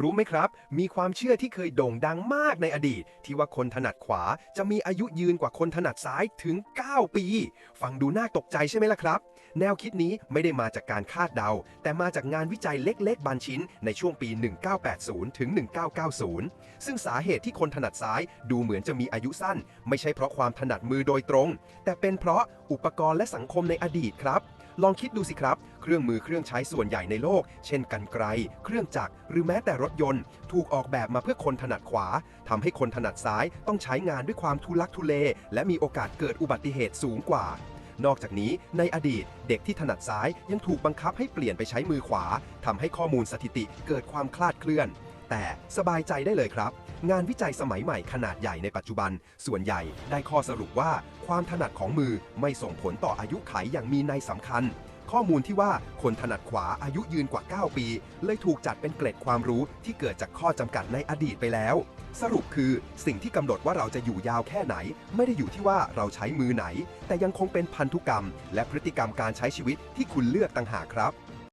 รู้ไหมครับ มีความเชื่อที่เคยโด่งดังมากในอดีต ที่ว่าคนถนัดขวาจะมีอายุยืนกว่าคนถนัดซ้ายถึง 9 ปี ฟังดูน่าตกใจใช่ไหมล่ะครับ แนวคิดนี้ไม่ได้มาจากการคาดเดา แต่มาจากงานวิจัยเล็กๆ บางชิ้นในช่วงปี 1980 ถึง 1990 ซึ่งสาเหตุที่คนถนัดซ้ายดูเหมือนจะมีอายุสั้น ไม่ใช่เพราะความถนัดมือโดยตรง แต่เป็นเพราะอุปกรณ์และสังคมในอดีตครับลองคิดดูสิครับ เครื่องมือเครื่องใช้ส่วนใหญ่ในโลก เช่นกันไกรเครื่องจักร หรือแม้แต่รถยนต์ ถูกออกแบบมาเพื่อคนถนัดขวาทำให้คนถนัดซ้ายต้องใช้งานด้วยความทุลักทุเล และมีโอกาสเกิดอุบัติเหตุสูงกว่า นอกจากนี้ในอดีต เด็กที่ถนัดซ้ายยังถูกบังคับให้เปลี่ยนไปใช้มือขวาทำให้ข้อมูลสถิติเกิดความคลาดเคลื่อน แต่สบายใจได้เลยครับ งานวิจัยสมัยใหม่ขนาดใหญ่ในปัจจุบัน ส่วนใหญ่ได้ข้อสรุปว่า ความถนัดของมือไม่ส่งผลต่ออายุไขอย่างมีนัยสำคัญ ข้อมูลที่ว่าคนถนัดขวาอายุยืนกว่า 9 ปี เลยถูกจัดเป็นเกร็ดความรู้ที่เกิดจากข้อจำกัดในอดีตไปแล้ว สรุปคือสิ่งที่กำหนดว่าเราจะอยู่ยาวแค่ไหน ไม่ได้อยู่ที่ว่าเราใช้มือไหน แต่ยังคงเป็นพันธุกรรม และพฤติกรรมการใช้ชีวิตที่คุณเลือกต่างหากครับ